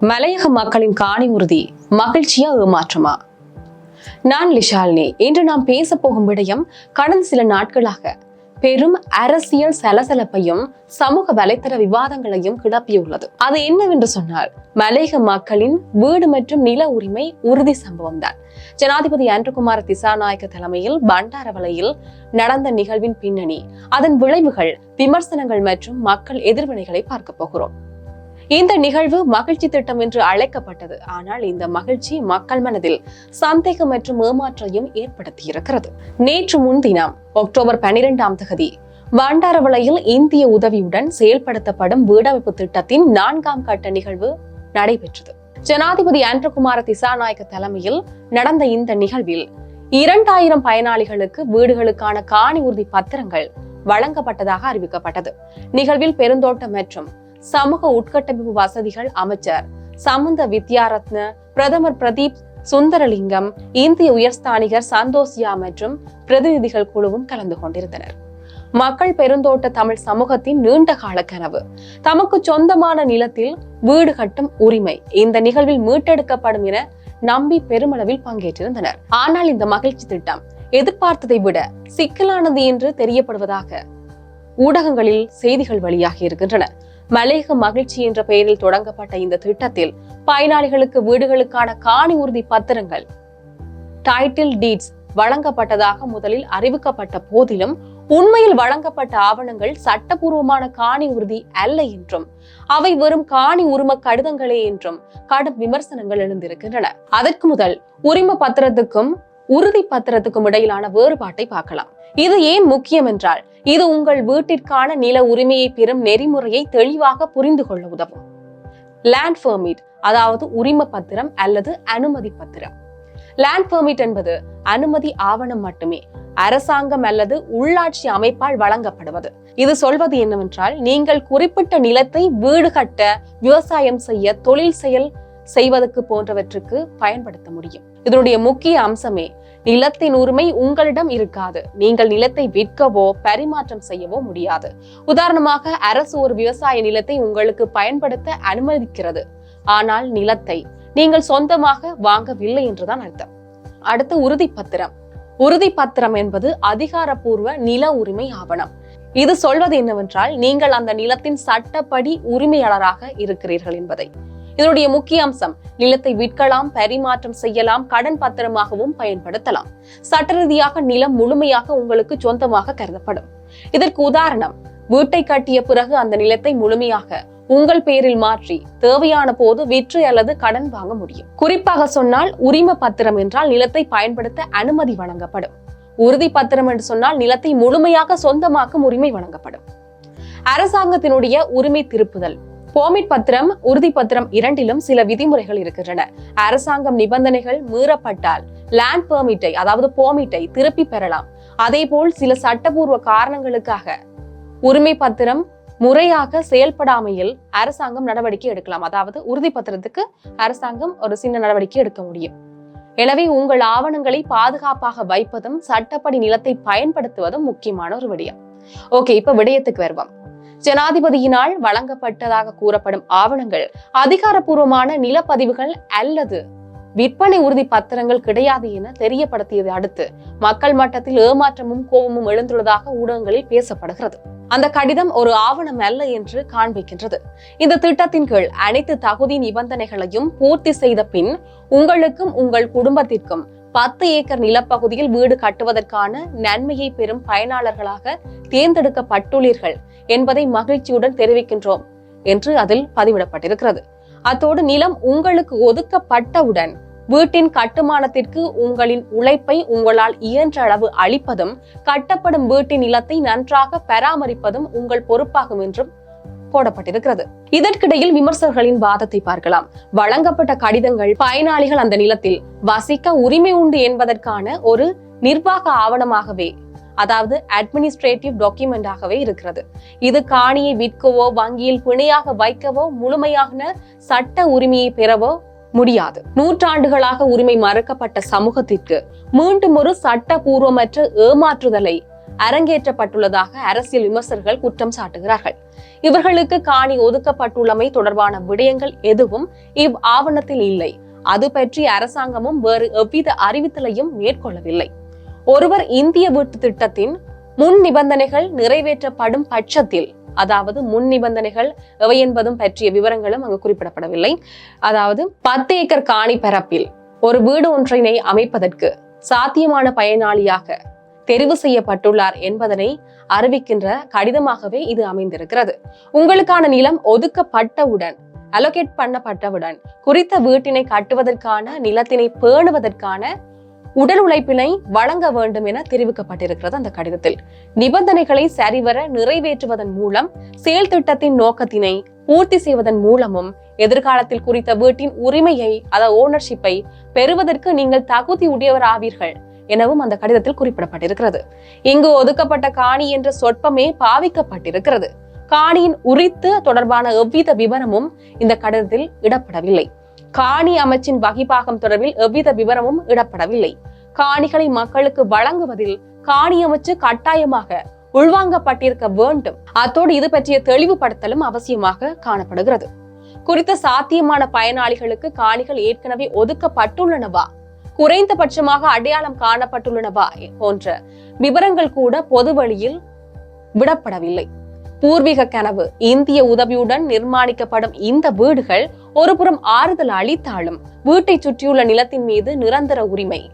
மலையக மக்களின் காணி உறுதி மகிழ்ச்சியா ஏமாற்றமா? நான் லிஷாலினி. இன்று நாம் பேச போகும் விடயம் கடந்த சில நாட்களாக பெரும் அரசியல் சலசலப்பையும் சமூக வலைத்தள விவாதங்களையும் கிளப்பியுள்ளது. அது என்னவென்று சொன்னால் மலையக மக்களின் வீடு மற்றும் நில உரிமை உறுதி சம்பவம் தான் ஜனாதிபதி அன்றுகுமார் திசாநாயக்க தலைமையில் பண்டாரவலையில் நடந்த நிகழ்வின் பின்னணி அதன் விளைவுகள் விமர்சனங்கள் மற்றும் மக்கள் எதிர்வினைகளை பார்க்க போகிறோம். இந்த நிகழ்வு மகிழ்ச்சி திட்டம் என்று அழைக்கப்பட்டது. ஆனால் இந்த மகிழ்ச்சி மக்கள் மனதில் சந்தேகம் மற்றும் ஏமாற்றையும் ஏற்படுத்தியிருக்கிறது. நேற்று முன்தினம் அக்டோபர் பனிரெண்டாம் தகுதி வண்டாரவளையில் இந்திய உதவியுடன் செயல்படுத்தப்படும் வீடமைப்பு திட்டத்தின் நான்காம் கட்ட நிகழ்வு நடைபெற்றது. ஜனாதிபதி ஆண்ட்ரகுமார திசாநாயக்க தலைமையில் நடந்த இந்த நிகழ்வில் இரண்டாயிரம் பயனாளிகளுக்கு வீடுகளுக்கான காணி உறுதி பத்திரங்கள் வழங்கப்பட்டதாக அறிவிக்கப்பட்டது. நிகழ்வில் பெருந்தோட்டம் மற்றும் சமூக உட்கட்டமைப்பு வசதிகள் அமைச்சர் சமந்த வித்யாரத்ன பிரதமர் பிரதீப் சுந்தரலிங்கம் இந்திய உயர்ஸ்தானிகர் சந்தோஷியா மற்றும் பிரதிநிதிகள் குழுவும் கலந்து கொண்டிருந்தனர். மக்கள் பெருந்தோட்ட தமிழ் சமூகத்தின் நீண்ட கால கனவு. தமக்கு சொந்தமான நிலத்தில் வீடு கட்டும் உரிமை இந்த நிகழ்வில் மீட்டெடுக்கப்படும் என நம்பி பெருமளவில் பங்கேற்றிருந்தனர். ஆனால் இந்த மகிழ்ச்சி திட்டம் எதிர்பார்த்ததை விட சிக்கலானது என்று தெரியப்படுவதாக ஊடகங்களில் செய்திகள் வெளியாகி இருக்கின்றன. மலேக மகிழ்ச்சி என்ற பெயரில் தொடங்கப்பட்ட இந்த திட்டத்தில் பயனாளிகளுக்கு வீடுகளுக்கான காணி உறுதி பத்திரங்கள் டைட்டில் டீட்ஸ் வழங்கப்பட்டதாக முதலில் அறிவிக்கப்பட்ட போதிலும் உண்மையில் வழங்கப்பட்ட ஆவணங்கள் சட்டபூர்வமான காணி உறுதி அல்ல என்றும் அவை வெறும் காணி உரிம கடிதங்களே என்றும் கடும் விமர்சனங்கள் எழுந்திருக்கின்றன. அதற்கு முதல் உரிம பத்திரத்துக்கும் உறுதி பத்திரத்துக்கும் இடையிலான வேறுபாட்டை பார்க்கலாம். இது ஏன் முக்கியம் என்றால் இது உங்கள் வீட்டிற்கான நில உரிமையை பெறும் நெறிமுறையை தெளிவாக புரிந்து கொள்ள உதவும். லேண்ட் பெர்மிட் அதாவது உரிம பத்திரம் அல்லது அனுமதி பத்திரம். லேண்ட் பெர்மிட் என்பது அனுமதி ஆவணம் மட்டுமே அரசாங்கம் அல்லது உள்ளாட்சி அமைப்பால் வழங்கப்படுவது. இது சொல்வது என்னவென்றால் நீங்கள் குறிப்பிட்ட நிலத்தை வீடு கட்ட விவசாயம் செய்ய தொழில் செயல் செய்வதற்கு போன்றவற்றுக்கு பயன்படுத்த முடியும். இதனுடைய முக்கிய அம்சமே நிலத்தின் உரிமை உங்களிடம் இருக்காது. நீங்கள் நிலத்தை விற்கவோ பரிமாற்றம் செய்யவோ முடியாது. உதாரணமாக அரசு ஒரு விவசாய நிலத்தை உங்களுக்கு பயன்படுத்த அனுமதிக்கிறது. ஆனால் நிலத்தை நீங்கள் சொந்தமாக வாங்கவில்லை என்றுதான் அர்த்தம். அடுத்து உறுதி பத்திரம் உறுதி பத்திரம் என்பது அதிகாரப்பூர்வ நில உரிமை ஆவணம். இது சொல்வது என்னவென்றால் நீங்கள் அந்த நிலத்தின் சட்டப்படி உரிமையாளராக இருக்கிறீர்கள் என்பதை. இதனுடைய முக்கிய அம்சம் நிலத்தை விற்கலாம் பரிமாற்றம் செய்யலாம் கடன் பத்திரமாகவும் பயன்படுத்தலாம். சட்ட ரீதியாக நிலம் முழுமையாக உங்களுக்கு சொந்தமாக கருதப்படும். இதற்கு உதாரணம் வீட்டை கட்டிய பிறகு அந்த நிலத்தை முழுமையாக உங்கள் பெயரில் மாற்றி தேவையான போது விற்று அல்லது கடன் வாங்க முடியும். குறிப்பாக சொன்னால் உரிம பத்திரம் என்றால் நிலத்தை பயன்படுத்த அனுமதி வழங்கப்படும். உறுதி பத்திரம் என்று சொன்னால் நிலத்தை முழுமையாக சொந்தமாக்கும் உரிமை வழங்கப்படும். அரசாங்கத்தினுடைய உரிமை திருப்புதல். போமிட் பத்திரம் உறுதி பத்திரம் இரண்டிலும் சில விதிமுறைகள் இருக்கின்றன. அரசாங்கம் நிபந்தனைகள் மீறப்பட்டால் லேண்ட் பெர்மிட்டை அதாவது போமிட்டை திருப்பி பெறலாம். அதே போல் சில சட்டபூர்வ காரணங்களுக்காக உரிமை பத்திரம் முறையாக செயல்படாமையில் அரசாங்கம் நடவடிக்கை எடுக்கலாம். அதாவது உறுதி பத்திரத்துக்கு அரசாங்கம் ஒரு சின்ன நடவடிக்கை எடுக்க முடியும். எனவே உங்கள் ஆவணங்களை பாதுகாப்பாக வைப்பதும் சட்டப்படி நிலத்தை பயன்படுத்துவதும் முக்கியமான ஒரு விடயம். ஓகே இப்ப விடயத்துக்கு வருவோம். ஜனாதிபதியினால் வழங்கப்பட்டதாக கூறப்படும் ஆவணங்கள் அதிகாரப்பூர்வமான நிலப்பதிவுகள் அல்லது விற்பனை உறுதி பத்திரங்கள் கிடையாது என தெரியப்படுத்தியதை அடுத்து மக்கள் மட்டத்தில் ஏமாற்றமும் கோபமும் எழுந்துள்ளதாக ஊடகங்களில் பேசப்படுகிறது. அந்த கடிதம் ஒரு ஆவணம் அல்ல என்று காண்பிக்கின்றது. இந்த திட்டத்தின் கீழ் அனைத்து தகுதி நிபந்தனைகளையும் பூர்த்தி செய்த பின் உங்களுக்கும் உங்கள் குடும்பத்திற்கும் பத்து ஏக்கர் நிலப்பகுதியில் வீடு கட்டுவதற்கான நன்மையை பெறும் பயனாளர்களாக தேர்ந்தெடுக்கப்பட்டுள்ளீர்கள் என்பதை மகிழ்ச்சியுடன் தெரிவிக்கின்றோம் என்று அதில் பதிவிடப்பட்டிருக்கிறது. அத்தோடு நிலம் உங்களுக்கு ஒதுக்கப்பட்டவுடன் வீட்டின் கட்டுமானத்திற்கு உங்களின் உழைப்பை உங்களால் இயன்ற அளவு அளிப்பதும் கட்டப்படும் வீட்டின் நிலத்தை நன்றாக பராமரிப்பதும் உங்கள் பொறுப்பாகும் என்றும் போடப்பட்டிருக்கிறது. இதற்கிடையில் விமர்சகர்களின் வாதத்தை பார்க்கலாம். வழங்கப்பட்ட கடிதங்கள் பயனாளிகள் அந்த நிலத்தில் வசிக்க உரிமை உண்டு என்பதற்கான ஒரு நிர்வாக ஆவணமாகவே அதாவது அட்மினிஸ்ட்ரேட்டிவ் டாக்குமெண்டாகவே இருக்கிறது. இது காணியை விற்கவோ வங்கியில் பிணையாக வைக்கவோ முழுமையான சட்ட உரிமையை பெறவோ முடியாது. நூற்றாண்டுகளாக உரிமை மறுக்கப்பட்ட சமூகத்திற்கு மீண்டும் ஒரு சட்டபூர்வமற்ற ஏமாற்றுதலை அரங்கேற்றப்பட்டுள்ளதாக அரசியல் விமர்சகர்கள் குற்றம் சாட்டுகிறார்கள். இவர்களுக்கு காணி ஒதுக்கப்பட்டுள்ளமை தொடர்பான விடயங்கள் எதுவும் இவ் ஆவணத்தில் இல்லை. அது பற்றி அரசாங்கமும் வேறு எவ்வித அறிவித்தலையும் மேற்கொள்ளவில்லை. ஒருவர் இந்திய வீட்டு திட்டத்தின் முன் நிபந்தனைகள் நிறைவேற்றப்படும் பட்சத்தில் அதாவது முன் நிபந்தனைகள் எவை என்பதும் பற்றிய விவரங்களும் அங்கு குறிப்பிடப்படவில்லை. அதாவது பத்து ஏக்கர் காணி பரப்பில் ஒரு வீடு ஒன்றினை அமைப்பதற்கு சாத்தியமான பயனாளியாக தெரிவு செய்யப்பட்டுள்ளார் என்பதனை அறிவிக்கின்ற கடிதமாகவே இது அமைந்திருக்கிறது. உங்களுக்கான நிலம் ஒதுக்கப்பட்டவுடன் அலோகேட் பண்ணப்பட்டவுடன் குறித்த வீட்டினை கட்டுவதற்கான நிலத்தினை பேணுவதற்கான உடல் உழைப்பினை வழங்க வேண்டும் என தெரிவிக்கப்பட்டிருக்கிறது அந்த கடிதத்தில். நிபந்தனைகளை சரிவர நிறைவேற்றுவதன் மூலம் செயல் திட்டத்தின் நோக்கத்தினை பூர்த்தி செய்வதன் மூலமும் எதிர்காலத்தில் குறித்த வீட்டின் உரிமையை அதாவது ஓனர்ஷிப்பை பெறுவதற்கு நீங்கள் தகுதி உடையவராவீர்கள். எனவும் அந்த கடிதத்தில் குறிப்பிடப்பட்டிருக்கிறது. இங்கு ஒதுக்கப்பட்ட காணி என்ற சொற்பமே பாவிக்கப்பட்டிருக்கிறது. காணியின் உரித்து தொடர்பான எவ்வித விவரமும் இந்த கடிதத்தில் இடப்படவில்லை. காணி அமைச்சின் வகிபாகம் தொடர்பில் எவ்வித விவரமும் இடப்படவில்லை. காணிகளை மக்களுக்கு வழங்குவதில் காணி அமைச்சு கட்டாயமாக உள்வாங்கப்பட்டிருக்க வேண்டும். அத்தோடு இது பற்றிய தெளிவுபடுத்தலும் அவசியமாக காணப்படுகிறது. குறித்த சாத்தியமான பயனாளிகளுக்கு காணிகள் ஏற்கனவே ஒதுக்கப்பட்டுள்ளனவா? குறைந்தபட்சமாக அடையாளம் காணப்பட்டுள்ளனவா போன்ற விவரங்கள் கூட பொது வழியில் விடப்படவில்லை. பூர்வீக கனவு இந்திய உதவியுடன் நிர்மாணிக்கப்படும் இந்த வீடுகள் ஒருபுறம் ஆறுதல் அளித்தாலும் வீட்டை சுற்றியுள்ள நிலத்தின் மீது நிரந்தர உரிமை.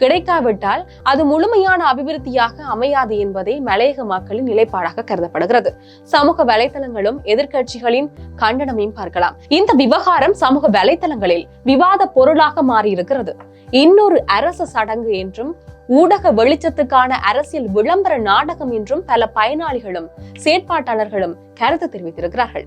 கிடைக்காவிட்டால் அது முழுமையான அபிவிருத்தியாக அமையாது என்பதே மலையக மக்களின் நிலைப்பாடாக கருதப்படுகிறது. சமூக வலைதளங்களும் எதிர்கட்சிகளின் கண்டனமையும் பார்க்கலாம். இந்த விவகாரம் சமூக வலைதளங்களில் விவாத பொருளாக மாறியிருக்கிறது. இன்னொரு அரச சடங்கு என்றும் ஊடக வெளிச்சத்துக்கான அரசியல் விளம்பர நாடகம் என்றும் பல பயனாளிகளும் செயற்பாட்டாளர்களும் கருத்து தெரிவித்திருக்கிறார்கள்.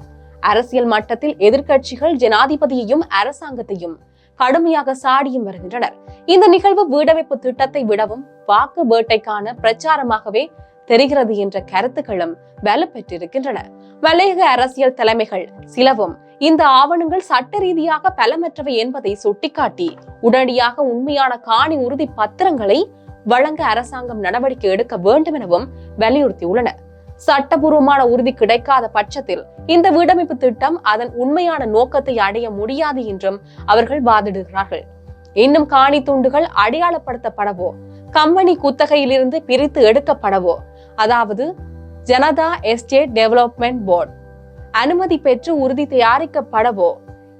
அரசியல் மட்டத்தில் எதிர்கட்சிகள் ஜனாதிபதியையும் அரசாங்கத்தையும் கடுமையாக சாடியும் வருகின்றனர். இந்த நிகழ்வு வீடமைப்பு திட்டத்தை விடவும் வாக்கு வேட்டைக்கான பிரச்சாரமாகவே தெரிகிறது என்ற கருத்துக்களும் வலுப்பெற்றிருக்கின்றன. மலையக அரசியல் தலைமைகள் சிலவும் இந்த ஆவணங்கள் சட்ட ரீதியாக பலமற்றவை என்பதை சுட்டிக்காட்டி உடனடியாக உண்மையான காணி உறுதி பத்திரங்களை வழங்க அரசாங்கம் நடவடிக்கை எடுக்க வேண்டும் எனவும் வலியுறுத்தியுள்ளன. சட்டபூர்வமான உறுதி கிடைக்காத பட்சத்தில் இந்த வீடமைப்பு திட்டம் அதன் உண்மையான நோக்கத்தை அடைய முடியாது என்றும் அவர்கள் வாதிடுகிறார்கள். இன்னும் காணி துண்டுகள் அடையாளப்படுத்தப்படவோ கம்பெனி குத்தகையிலிருந்து பிரித்து எடுக்கப்படவோ அதாவது ஜனதா எஸ்டேட் டெவலப்மெண்ட் போர்டு அனுமதி பெற்று உறுதி தயாரிக்கப்படவோ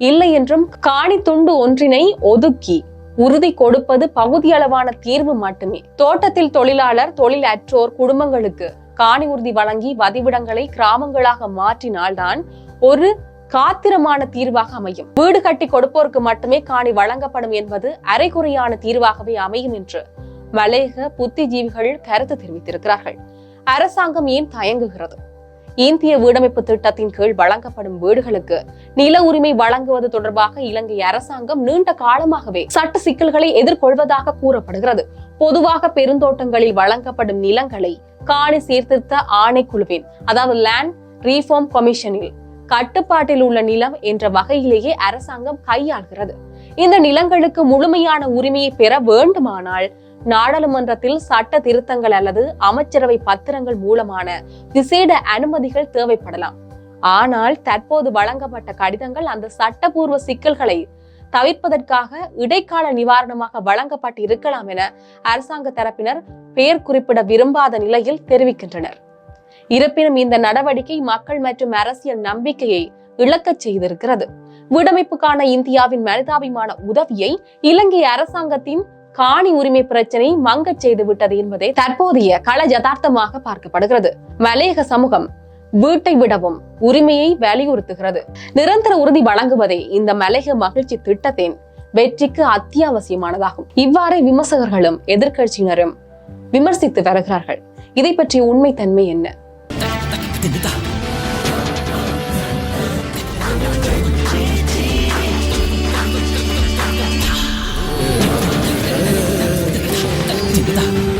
இல்லை என்றும் காணி துண்டு ஒன்றினை ஒதுக்கி உறுதி கொடுப்பது பகுதியளவான தீர்வு மட்டுமே. தோட்டத்தில் தொழிலாளர் தொழில் அற்றோர் குடும்பங்களுக்கு காணி உறுதி வழங்கி வதிவிடங்களை கிராமங்களாக மாற்றினால்தான் ஒரு காத்திரமான தீர்வாக அமையும். வீடு கட்டி கொடுப்போருக்கு மட்டுமே காணி வழங்கப்படும் என்பது அரைகுறையான தீர்வாகவே அமையும் என்று மலையக புத்திஜீவிகள் கருத்து தெரிவித்திருக்கிறார்கள். அரசாங்கம் ஏன் தயங்குகிறது? இந்திய வீடமைப்பு திட்டத்தின் கீழ் வழங்கப்படும் வீடுகளுக்கு நில உரிமை வழங்குவது தொடர்பாக இலங்கை அரசாங்கம் நீண்ட காலமாகவே சட்ட சிக்கல்களை எதிர்கொள்வதாக கூறப்படுகிறது. பொதுவாக பெருந்தோட்டங்களில் வழங்கப்படும் நிலங்களை காணி சீர்திருத்த ஆணைக்குழுவின் அதாவது லேண்ட் ரீஃபார்ம் கமிஷனில் கட்டுப்பாட்டில் உள்ள நிலம் என்ற வகையிலேயே அரசாங்கம் கையாள்கிறது. இந்த நிலங்களுக்கு முழுமையான உரிமையை பெற வேண்டுமானால் நாடாளுமன்றத்தில் சட்ட திருத்தங்கள் அல்லது அமைச்சரவை பத்திரங்கள் மூலமான விசேட அனுமதிகள் தேவைப்படலாம். ஆனால் தற்போது வழங்கப்பட்ட கடிதங்கள் அந்த சட்டபூர்வ சிக்கல்களை தவிர்ப்பதற்காக இடைக்கால நிவாரணமாக வழங்கப்பட்டு இருக்கலாம் என அரசாங்க தரப்பினர் பெயர் குறிப்பிட விரும்பாத நிலையில் தெரிவிக்கின்றனர். இருப்பினும் இந்த நடவடிக்கை மக்கள் மற்றும் அரசியல் நம்பிக்கையை இழக்கச் செய்திருக்கிறது. விடமைப்புக்கான இந்தியாவின் மனிதாபிமான உதவியை இலங்கை அரசாங்கத்தின் காணி உரிமை பிரச்சனை மங்கச் செய்து விட்டது என்பதே தற்போதைய கள யதார்த்தமாக பார்க்கப்படுகிறது. மலையக சமூகம் வீட்டை விடவும் உரிமையை வலியுறுத்துகிறது. நிரந்தர உறுதி வழங்குவதே இந்த மலையக மகிழ்ச்சி திட்டத்தின் வெற்றிக்கு அத்தியாவசியமானதாகும். இவ்வாறு விமர்சகர்களும் எதிர்க்கட்சியினரும் விமர்சித்து வருகிறார்கள். இதை பற்றிய உண்மை தன்மை என்ன Kita.